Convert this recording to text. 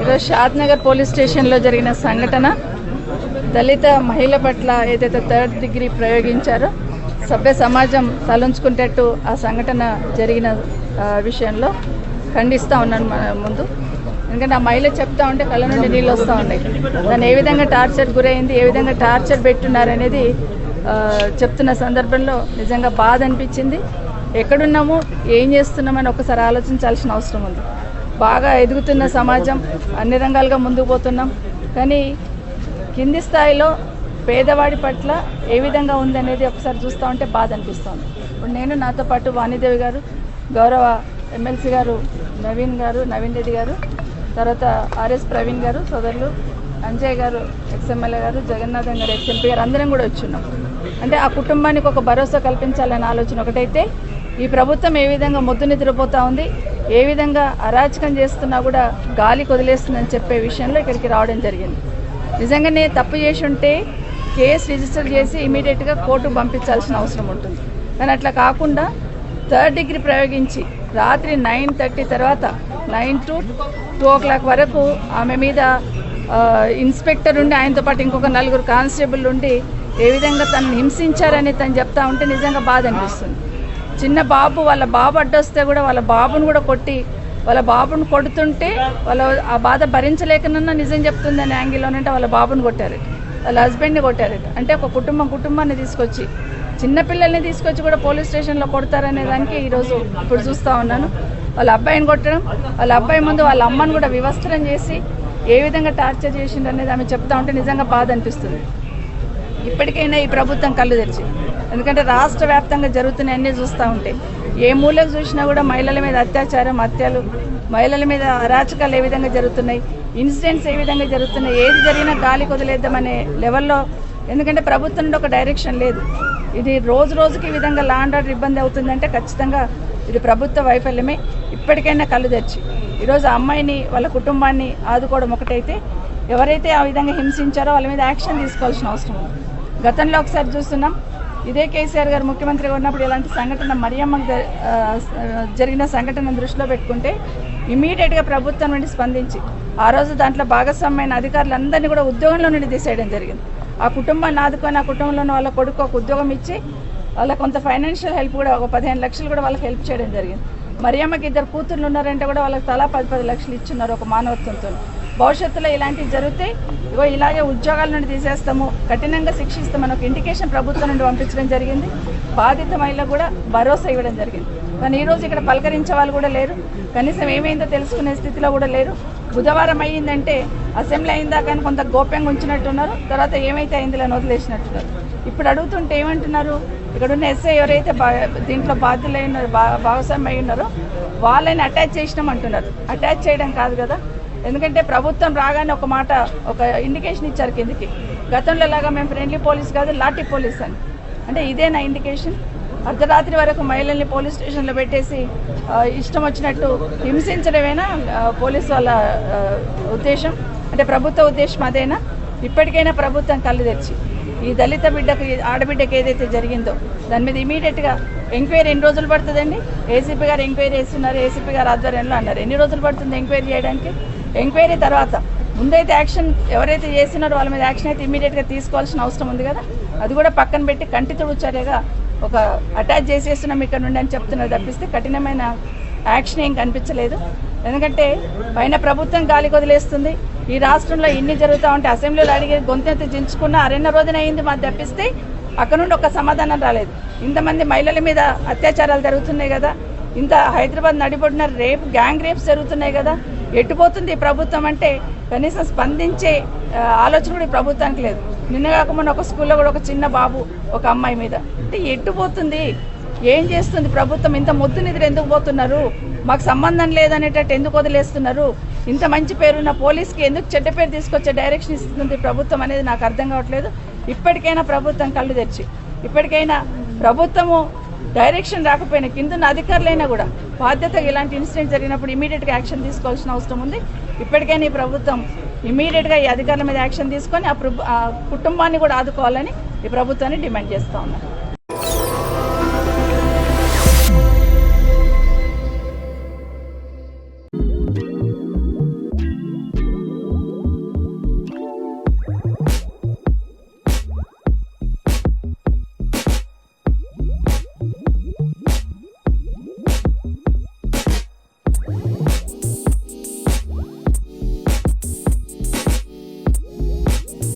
ఈరోజు షాద్ నగర్ పోలీస్ స్టేషన్లో జరిగిన సంఘటన. దళిత మహిళ పట్ల ఏదైతే థర్డ్ డిగ్రీ ప్రయోగించారో సభ్య సమాజం తలంచుకునేటట్టు ఆ సంఘటన జరిగిన విషయంలో ఖండిస్తూ ఉన్నాను మన ముందు. ఎందుకంటే ఆ మహిళ చెప్తా ఉంటే కళ్ళ నుండి నీళ్ళు వస్తూ ఉన్నాయి. దాన్ని ఏ విధంగా టార్చర్ గురైంది ఏ విధంగా టార్చర్ పెట్టున్నారనేది చెప్తున్న సందర్భంలో నిజంగా బాధ అనిపించింది. ఎక్కడున్నాము ఏం చేస్తున్నామని ఒకసారి ఆలోచించాల్సిన అవసరం ఉంది. బాగా ఎదుగుతున్న సమాజం అన్ని రంగాలుగా ముందుకు పోతున్నాం. కానీ కింది స్థాయిలో పేదవాడి పట్ల ఏ విధంగా ఉందనేది ఒకసారి చూస్తూ ఉంటే బాధ అనిపిస్తుంది. ఇప్పుడు నేను నాతో పాటు వాణిదేవి గారు గౌరవ ఎమ్మెల్సీ గారు నవీన్ గారు నవీన్ రెడ్డి గారు తర్వాత ఆర్ఎస్ ప్రవీణ్ గారు సోదరులు అంజయ్ గారు ఎక్స్ఎమ్మెల్యే గారు జగన్నాథం గారు ఎక్స్ఎంపీ గారు అందరం కూడా వచ్చున్నాం. అంటే ఆ కుటుంబానికి ఒక భరోసా కల్పించాలనే ఆలోచన ఒకటైతే ఈ ప్రభుత్వం ఏ విధంగా మొద్దు నిద్రపోతూ ఉంది ఏ విధంగా అరాచకం చేస్తున్నా కూడా గాలి కొదిలేస్తుందని చెప్పే విషయంలో ఇక్కడికి రావడం జరిగింది. నిజంగానే తప్పు చేసి ఉంటే కేసు రిజిస్టర్ చేసి ఇమీడియట్గా కోర్టుకు పంపించాల్సిన అవసరం ఉంటుంది. కానీ అట్లా కాకుండా థర్డ్ డిగ్రీ ప్రయోగించి రాత్రి నైన్ థర్టీ తర్వాత nine to two o'clock వరకు ఆమె మీద ఇన్స్పెక్టర్ ఉండి ఆయనతో పాటు ఇంకొక నలుగురు కానిస్టేబుల్ ఉండి ఏ విధంగా తను హింసించారని తను చెప్తా ఉంటే నిజంగా బాధ అనిపిస్తుంది. చిన్న బాబు వాళ్ళ బాబు అడ్డొస్తే కూడా వాళ్ళ బాబును కూడా కొట్టి వాళ్ళ బాబును కొడుతుంటే వాళ్ళ ఆ బాధ భరించలేకనన్నా నిజం చెప్తుందని యాంగిల్లోనంటే వాళ్ళ బాబుని కొట్టారట వాళ్ళ హస్బెండ్ని కొట్టారట అంటే ఒక కుటుంబం కుటుంబాన్ని తీసుకొచ్చి చిన్నపిల్లల్ని తీసుకొచ్చి కూడా పోలీస్ స్టేషన్లో కొడతారనే దానికి ఈరోజు ఇప్పుడు చూస్తూ ఉన్నాను. వాళ్ళ అబ్బాయిని కొట్టడం వాళ్ళ అబ్బాయి ముందు వాళ్ళ అమ్మని కూడా వివస్త్రం చేసి ఏ విధంగా టార్చర్ చేసిండ్రనేది ఆమె చెప్తా ఉంటే నిజంగా బాధ అనిపిస్తుంది. ఇప్పటికైనా ఈ ప్రభుత్వం కళ్ళు తెరిచి. ఎందుకంటే రాష్ట్ర వ్యాప్తంగా జరుగుతున్న అన్నీ చూస్తూ ఉంటే ఏ మూలకు చూసినా కూడా మహిళల మీద అత్యాచారం హత్యలు మహిళల మీద అరాచకాలు ఏ విధంగా జరుగుతున్నాయి ఇన్సిడెంట్స్ ఏ విధంగా జరుగుతున్నాయి ఏది జరిగినా గాలి కొదిలేద్దామనే లెవెల్లో ఎందుకంటే ప్రభుత్వం నుండి ఒక డైరెక్షన్ లేదు. ఇది రోజు రోజుకి ఈ విధంగా లాండ్ ఆర్డర్ ఇబ్బంది అవుతుందంటే ఖచ్చితంగా ఇది ప్రభుత్వ వైఫల్యమే. ఇప్పటికైనా కళ్ళు తెరిచి. ఈరోజు అమ్మాయిని వాళ్ళ కుటుంబాన్ని ఆదుకోవడం ఒకటైతే ఎవరైతే ఆ విధంగా హింసించారో వాళ్ళ మీద యాక్షన్ తీసుకోవాల్సిన అవసరం ఉంది. గతంలో ఒకసారి చూస్తున్నాం. ఇదే కేసీఆర్ గారు ముఖ్యమంత్రిగా ఉన్నప్పుడు ఇలాంటి సంఘటన మరియమ్మకు జరిగిన సంఘటన దృష్టిలో పెట్టుకుంటే ఇమీడియట్గా ప్రభుత్వం నుండి స్పందించి ఆ రోజు దాంట్లో భాగస్వామ్యమైన అధికారులందరినీ కూడా ఉద్యోగంలో నుండి తీసేయడం జరిగింది. ఆ కుటుంబాన్ని ఆదుకొని ఆ కుటుంబంలో వాళ్ళ కొడుకు ఒక ఉద్యోగం ఇచ్చి వాళ్ళ కొంత ఫైనాన్షియల్ హెల్ప్ కూడా ఒక పదిహేను లక్షలు కూడా వాళ్ళకి హెల్ప్ చేయడం జరిగింది. మరియమ్మకి ఇద్దరు కూతుర్లు ఉన్నారంటే కూడా వాళ్ళకి తలా పది పది లక్షలు ఇచ్చున్నారు ఒక మానవత్వంతో భవిష్యత్తులో ఇలాంటివి జరిగితే ఇగో ఇలాగే ఉద్యోగాల నుండి తీసేస్తాము కఠినంగా శిక్షిస్తామని ఒక ఇండికేషన్ ప్రభుత్వం నుండి పంపించడం జరిగింది. బాధిత మహిళలకు కూడా భరోసా ఇవ్వడం జరిగింది. కానీ ఈరోజు ఇక్కడ పలకరించే వాళ్ళు కూడా లేరు. కనీసం ఏమైందో తెలుసుకునే స్థితిలో కూడా లేరు. బుధవారం అయ్యిందంటే అసెంబ్లీ అయిందా కానీ కొంత గోప్యంగా ఉంచినట్టున్నారు. తర్వాత ఏమైతే అయిందిలో వదిలేసినట్టున్నారు. ఇప్పుడు అడుగుతుంటే ఏమంటున్నారు? ఇక్కడ ఉన్న ఎస్ఐ ఎవరైతే బా దీంట్లో బాధ్యులై ఉన్నారు బా అయి ఉన్నారో వాళ్ళని అటాచ్ చేసినాం అంటున్నారు. అటాచ్ చేయడం కాదు కదా. ఎందుకంటే ప్రభుత్వం రాగానే ఒక మాట ఒక ఇండికేషన్ ఇచ్చారు కిందికి. గతంలో లాగా మేము ఫ్రెండ్లీ పోలీస్ కాదు లాఠీ పోలీస్ అని. అంటే ఇదేనా ఇండికేషన్ అర్ధరాత్రి వరకు మహిళల్ని పోలీస్ స్టేషన్లో పెట్టేసి ఇష్టం వచ్చినట్టు హింసించడమేనా పోలీస్ పోలీసు వాళ్ళ ఉద్దేశం? అంటే ప్రభుత్వ ఉద్దేశం అదేనా? ఇప్పటికైనా ప్రభుత్వం కళ్ళు తెరిచి ఈ దళిత బిడ్డకు ఆడబిడ్డకు ఏదైతే జరిగిందో దాని మీద ఇమీడియట్గా ఎంక్వైరీ ఎన్ని రోజులు పడుతుందండి? ఏసీపీ గారు ఎంక్వైరీ చేస్తున్నారు ఏసీపీ గారు ఆధ్వర్యంలో అన్నారు. ఎన్ని రోజులు పడుతుంది ఎంక్వైరీ చేయడానికి? ఎంక్వైరీ తర్వాత ముందైతే యాక్షన్ ఎవరైతే చేసినారో వాళ్ళ మీద యాక్షన్ అయితే ఇమీడియట్గా తీసుకోవాల్సిన అవసరం ఉంది కదా? అది కూడా పక్కన పెట్టి కంటి తుడుచర్యగా ఒక అటాచ్ చేసేస్తున్నాం ఇక్కడ నుండి అని చెప్తున్నారు తప్పిస్తే కఠినమైన యాక్షన్ ఏం కనిపించలేదు. ఎందుకంటే పైన ప్రభుత్వం గాలి వదిలేస్తుంది ఈ రాష్ట్రంలో ఇన్ని జరుగుతూ ఉంటే అసెంబ్లీలో అడిగి గొంతెంత దించుకున్న అరెన్న రోజున అయింది మాకు తప్పిస్తే అక్కడ నుండి ఒక సమాధానం రాలేదు. ఇంతమంది మహిళల మీద అత్యాచారాలు జరుగుతున్నాయి కదా? ఇంత హైదరాబాద్ నడిపడిన రేప్ గ్యాంగ్ రేప్స్ జరుగుతున్నాయి కదా? ఎట్టుపోతుంది ప్రభుత్వం అంటే కనీసం స్పందించే ఆలోచన కూడా ప్రభుత్వానికి లేదు. నిన్న కాకుండా ఒక స్కూల్లో కూడా ఒక చిన్న బాబు ఒక అమ్మాయి మీద. అంటే ఎట్టుపోతుంది ఏం చేస్తుంది ప్రభుత్వం? ఇంత ముద్దు నిధులు ఎందుకు పోతున్నారు? మాకు సంబంధం లేదనేటట్టు ఎందుకు వదిలేస్తున్నారు? ఇంత మంచి పేరున్న పోలీస్కి ఎందుకు చెడ్డ పేరు తీసుకొచ్చే డైరెక్షన్ ఇస్తుంది ప్రభుత్వం అనేది నాకు అర్థం కావట్లేదు. ఇప్పటికైనా ప్రభుత్వం కళ్ళు తెరిచి ఇప్పటికైనా ప్రభుత్వము డైరెక్షన్ రాకపోయినా కిందున్న అధికారులైనా కూడా బాధ్యత ఇలాంటి ఇన్సిడెంట్ జరిగినప్పుడు ఇమీడియట్గా యాక్షన్ తీసుకోవాల్సిన అవసరం ఉంది. ఇప్పటికైనా ఈ ప్రభుత్వం ఇమీడియట్గా ఈ అధికారుల మీద యాక్షన్ తీసుకొని ఆ కుటుంబాన్ని కూడా ఆదుకోవాలని ఈ ప్రభుత్వాన్ని డిమాండ్ చేస్తూ ఉన్నారు.